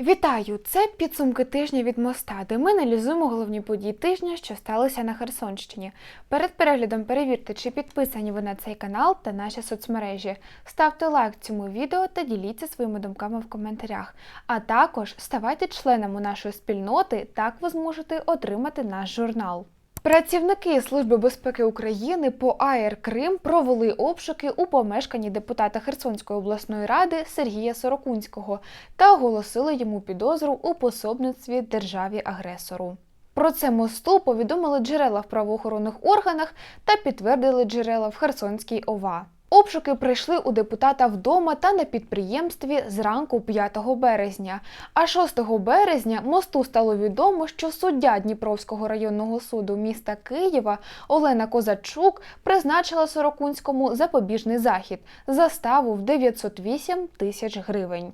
Вітаю! Це підсумки тижня від моста, де ми аналізуємо головні події тижня, що сталося на Херсонщині. Перед переглядом перевірте, чи підписані ви на цей канал та наші соцмережі. Ставте лайк цьому відео та діліться своїми думками в коментарях. А також ставайте членами нашої спільноти, так ви зможете отримати наш журнал. Працівники Служби безпеки України по АЕР Крим провели обшуки у помешканні депутата Херсонської обласної ради Сергія Сорокунського та оголосили йому підозру у пособництві державі-агресору. Про це мосту повідомили джерела в правоохоронних органах та підтвердили джерела в Херсонській ОВА. Обшуки прийшли у депутата вдома та на підприємстві зранку 5 березня. А 6 березня мосту стало відомо, що суддя Дніпровського районного суду міста Києва Олена Козачук призначила Сорокунському запобіжний захід заставу в 908 тисяч гривень.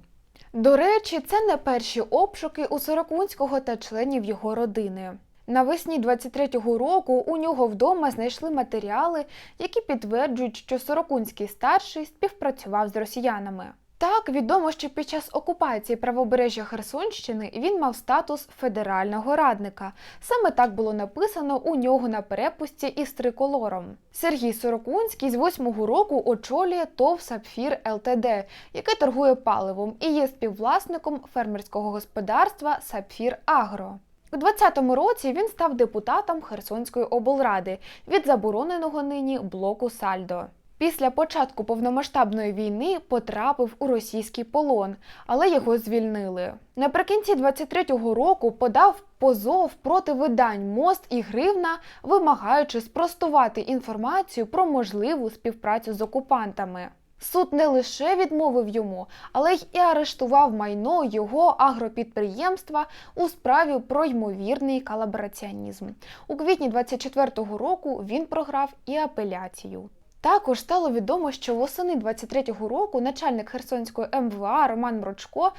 До речі, це не перші обшуки у Сорокунського та членів його родини. Навесні 23-го року у нього вдома знайшли матеріали, які підтверджують, що Сорокунський старший співпрацював з росіянами. Так, відомо, що під час окупації правобережжя Херсонщини він мав статус федерального радника. Саме так було написано у нього на перепусті із триколором. Сергій Сорокунський з восьмого року очолює ТОВ Сапфір ЛТД, яке торгує паливом і є співвласником фермерського господарства Сапфір Агро. У 2020 році він став депутатом Херсонської облради від забороненого нині блоку Сальдо. Після початку повномасштабної війни потрапив у російський полон, але його звільнили. Наприкінці 23-го року подав позов проти видань Мост і Гривна, вимагаючи спростувати інформацію про можливу співпрацю з окупантами. Суд не лише відмовив йому, але й і арештував майно його агропідприємства у справі про ймовірний колабораціонізм. У квітні 24-го року він програв і апеляцію. Також стало відомо, що восени 23-го року начальник Херсонської МВА Роман Мрочко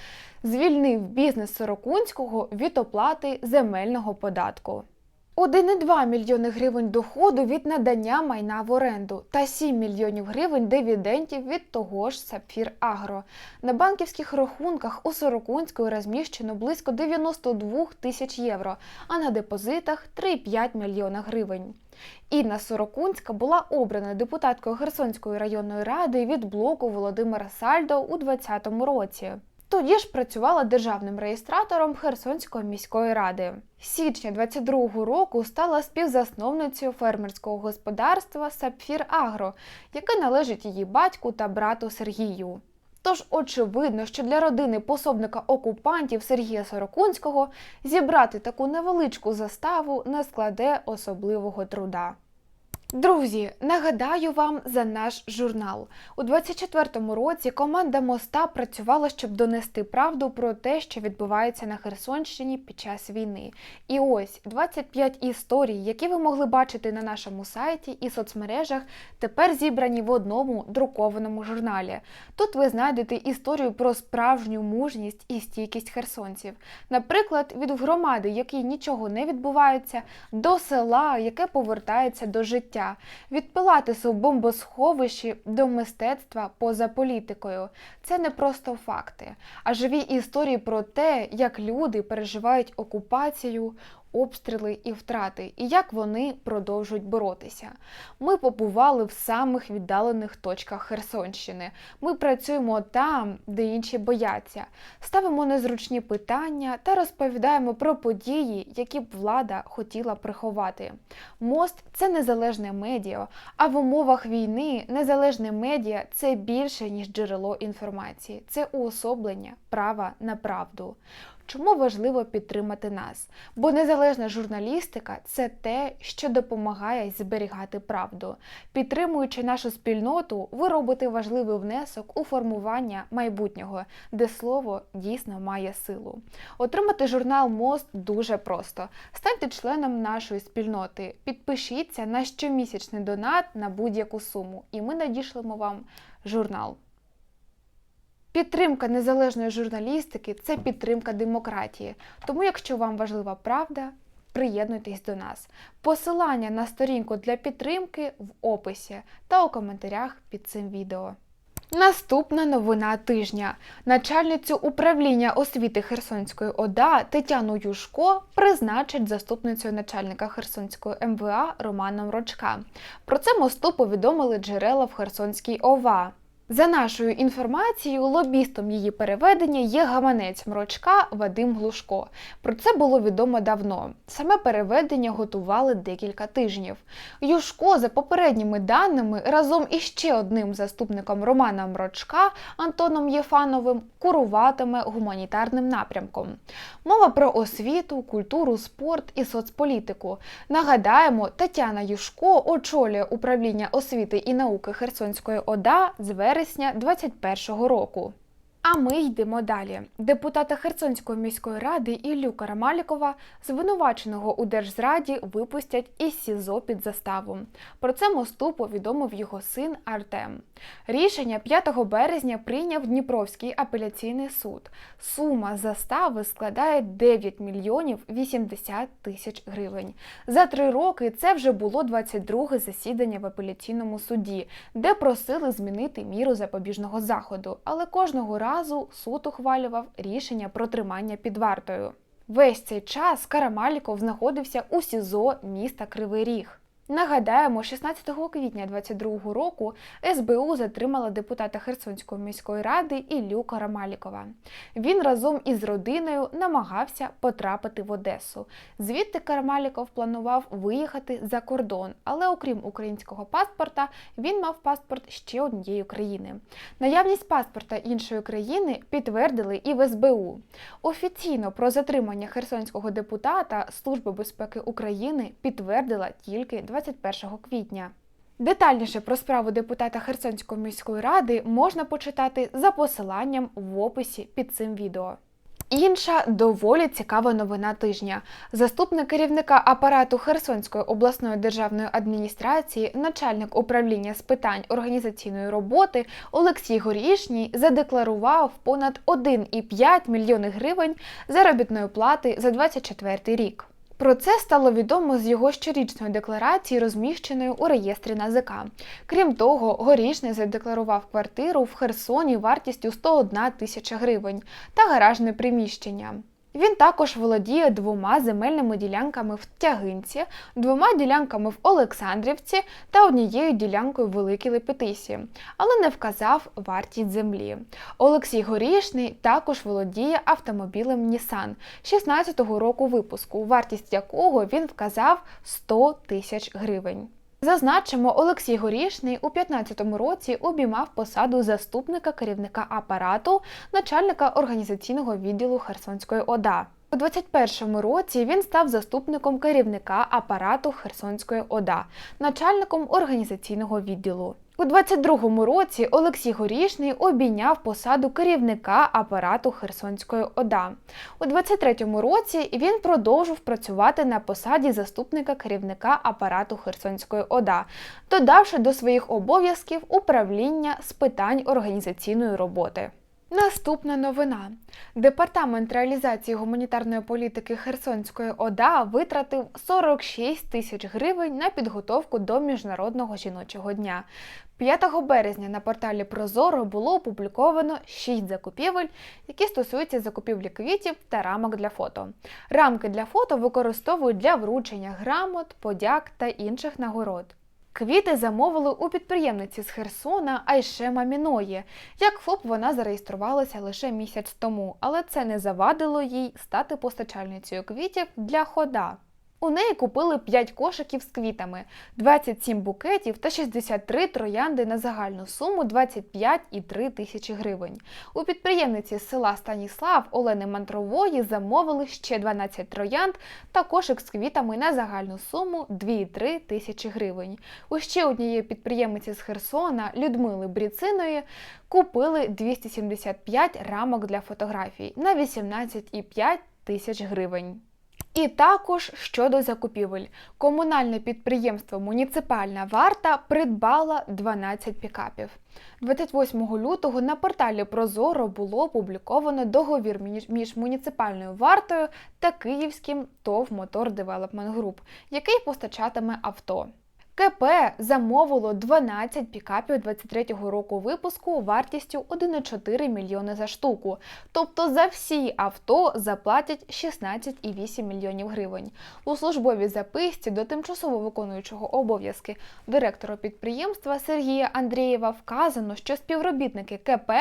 звільнив бізнес Сорокунського від оплати земельного податку. 1,2 мільйони гривень доходу від надання майна в оренду та 7 мільйонів гривень дивідендів від того ж Сапфір Агро. На банківських рахунках у Сорокунської розміщено близько 92 тисяч євро, а на депозитах 3,5 мільйона гривень. Інна Сорокунська була обрана депутаткою Херсонської районної ради від блоку Володимира Сальдо у 2020 році. Тоді ж працювала державним реєстратором Херсонської міської ради. Січня 22-го року стала співзасновницею фермерського господарства Сапфір Агро, яке належить її батьку та брату Сергію. Тож очевидно, що для родини пособника окупантів Сергія Сорокунського зібрати таку невеличку заставу не складе особливого труда. Друзі, нагадаю вам за наш журнал. У 24-му році команда моста працювала, щоб донести правду про те, що відбувається на Херсонщині під час війни. І ось 25 історій, які ви могли бачити на нашому сайті і соцмережах, тепер зібрані в одному друкованому журналі. Тут ви знайдете історію про справжню мужність і стійкість херсонців. Наприклад, від громади, якій нічого не відбувається, до села, яке повертається до життя життя, від пилатесу в бомбосховищі до мистецтва поза політикою. Це не просто факти, а живі історії про те, як люди переживають окупацію, обстріли і втрати, і як вони продовжують боротися. Ми побували в самих віддалених точках Херсонщини. Ми працюємо там, де інші бояться, ставимо незручні питання та розповідаємо про події, які б влада хотіла приховати. Мост це незалежне медіа, а в умовах війни незалежне медіа це більше ніж джерело інформації, це уособлення права на правду. Чому важливо підтримати нас? Бо незалежна журналістика це те, що допомагає зберігати правду. Підтримуючи нашу спільноту, ви робите важливий внесок у формування майбутнього, де слово дійсно має силу. Отримати журнал Мост дуже просто. Станьте членом нашої спільноти, підпишіться на щомісячний донат на будь-яку суму, і ми надішлемо вам журнал. Підтримка незалежної журналістики це підтримка демократії. Тому, якщо вам важлива правда, приєднуйтесь до нас. Посилання на сторінку для підтримки в описі та у коментарях під цим відео. Наступна новина тижня. Начальницю управління освіти Херсонської ОДА Тетяну Юшко призначить заступницею начальника Херсонської МВА Романом Рочка. Про це мосту повідомили джерела в Херсонській ОВА. За нашою інформацією, лобістом її переведення є гаманець Мрочка Вадим Глушко. Про це було відомо давно. Саме переведення готували декілька тижнів. Юшко, за попередніми даними, разом із ще одним заступником Романа Мрочка Антоном Єфановим куруватиме гуманітарним напрямком. Мова про освіту, культуру, спорт і соцполітику. Нагадаємо, Тетяна Юшко очолює управління освіти і науки Херсонської ОДА з вересня 2021 року. А ми йдемо далі. Депутата Херсонської міської ради Іллю Карамалікова, звинуваченого у держзраді, випустять із СІЗО під заставу. Про це мосту повідомив його син Артем. Рішення 5 березня прийняв Дніпровський апеляційний суд. Сума застави складає 9 мільйонів 80 тисяч гривень. За три роки це вже було 22 засідання в апеляційному суді, де просили змінити міру запобіжного заходу, але кожного разу суд ухвалював рішення про тримання під вартою. Весь цей час Карамаліков знаходився у СІЗО міста Кривий Ріг. Нагадаємо, 16 квітня 2022 року СБУ затримала депутата Херсонської міської ради Іллю Карамалікова. Він разом із родиною намагався потрапити в Одесу. Звідти Карамаліков планував виїхати за кордон, але окрім українського паспорта, він мав паспорт ще однієї країни. Наявність паспорта іншої країни підтвердили і в СБУ. Офіційно про затримання херсонського депутата Служба безпеки України підтвердила тільки 21 квітня. Детальніше про справу депутата Херсонської міської ради можна почитати за посиланням в описі під цим відео. Інша доволі цікава новина тижня. Заступник керівника апарату Херсонської обласної державної адміністрації, начальник управління з питань організаційної роботи Олексій Горішній задекларував понад 1,5 мільйони гривень заробітної плати за 2024 рік. Про це стало відомо з його щорічної декларації, розміщеної у реєстрі НАЗК. Крім того, Горішний задекларував квартиру в Херсоні вартістю 101 тисяча гривень та гаражне приміщення. Він також володіє двома земельними ділянками в Тягинці, двома ділянками в Олександрівці та однією ділянкою в Великій Лепетисі, але не вказав вартість землі. Олексій Горішний також володіє автомобілем Nissan 16-го року випуску, вартість якого він вказав 100 тисяч гривень. Зазначимо, Олексій Горішний у 2015 році обіймав посаду заступника керівника апарату, начальника організаційного відділу Херсонської ОДА. У 2021 році він став заступником керівника апарату Херсонської ОДА, начальником організаційного відділу. У 22-му році Олексій Горішний обійняв посаду керівника апарату Херсонської ОДА. У 23-му році він продовжив працювати на посаді заступника керівника апарату Херсонської ОДА, додавши до своїх обов'язків управління з питань організаційної роботи. Наступна новина. Департамент реалізації гуманітарної політики Херсонської ОДА витратив 46 тисяч гривень на підготовку до Міжнародного жіночого дня. 5 березня на порталі Прозоро було опубліковано 6 закупівель, які стосуються закупівлі квітів та рамок для фото. Рамки для фото використовують для вручення грамот, подяк та інших нагород. Квіти замовили у підприємниці з Херсона Айше Маміної. Як ФОП вона зареєструвалася лише місяць тому, але це не завадило їй стати постачальницею квітів для хода. У неї купили 5 кошиків з квітами, 27 букетів та 63 троянди на загальну суму 25,3 тисячі гривень. У підприємниці з села Станіслав Олени Мантрової замовили ще 12 троянд та кошик з квітами на загальну суму 2,3 тисячі гривень. У ще однієї підприємниці з Херсона Людмили Бріциної купили 275 рамок для фотографій на 18,5 тисяч гривень. І також щодо закупівель, комунальне підприємство Муніципальна варта придбала 12 пікапів. 28 лютого на порталі Прозоро було опубліковано договір між, муніципальною вартою та київським ТОВ Мотор Девелопмент Груп, який постачатиме авто. КП замовило 12 пікапів 23-го року випуску вартістю 1,4 мільйони за штуку. Тобто за всі авто заплатять 16,8 мільйонів гривень. У службовій записці до тимчасово виконуючого обов'язки директора підприємства Сергія Андрієва вказано, що співробітники КП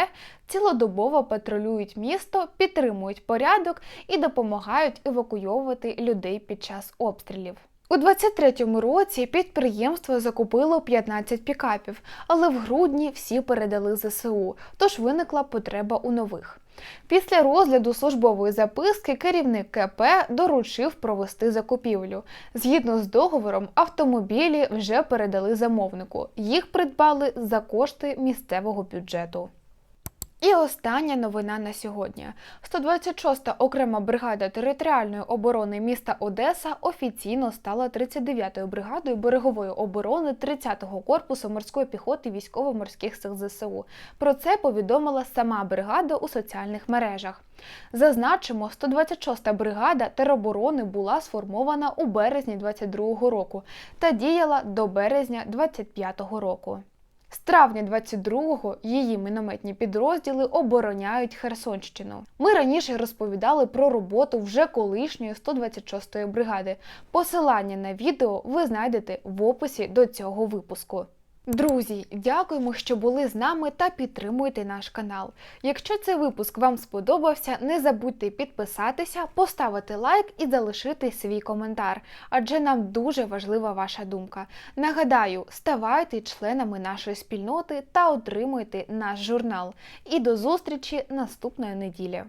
цілодобово патрулюють місто, підтримують порядок і допомагають евакуйовувати людей під час обстрілів. У 23-му році підприємство закупило 15 пікапів, але в грудні всі передали ЗСУ, тож виникла потреба у нових. Після розгляду службової записки керівник КП доручив провести закупівлю. Згідно з договором, автомобілі вже передали замовнику. Їх придбали за кошти місцевого бюджету. І остання новина на сьогодні. 126-та окрема бригада територіальної оборони міста Одеса офіційно стала 39-ю бригадою берегової оборони 30-го корпусу морської піхоти військово-морських сил ЗСУ. Про це повідомила сама бригада у соціальних мережах. Зазначимо, 126-та бригада тероборони була сформована у березні 22-го року та діяла до березня 25-го року. З травня 22-го її мінометні підрозділи обороняють Херсонщину. Ми раніше розповідали про роботу вже колишньої 126-ї бригади. Посилання на відео ви знайдете в описі до цього випуску. Друзі, дякуємо, що були з нами та підтримуйте наш канал. Якщо цей випуск вам сподобався, не забудьте підписатися, поставити лайк і залишити свій коментар, адже нам дуже важлива ваша думка. Нагадаю, ставайте членами нашої спільноти та отримуйте наш журнал. І до зустрічі наступної неділі.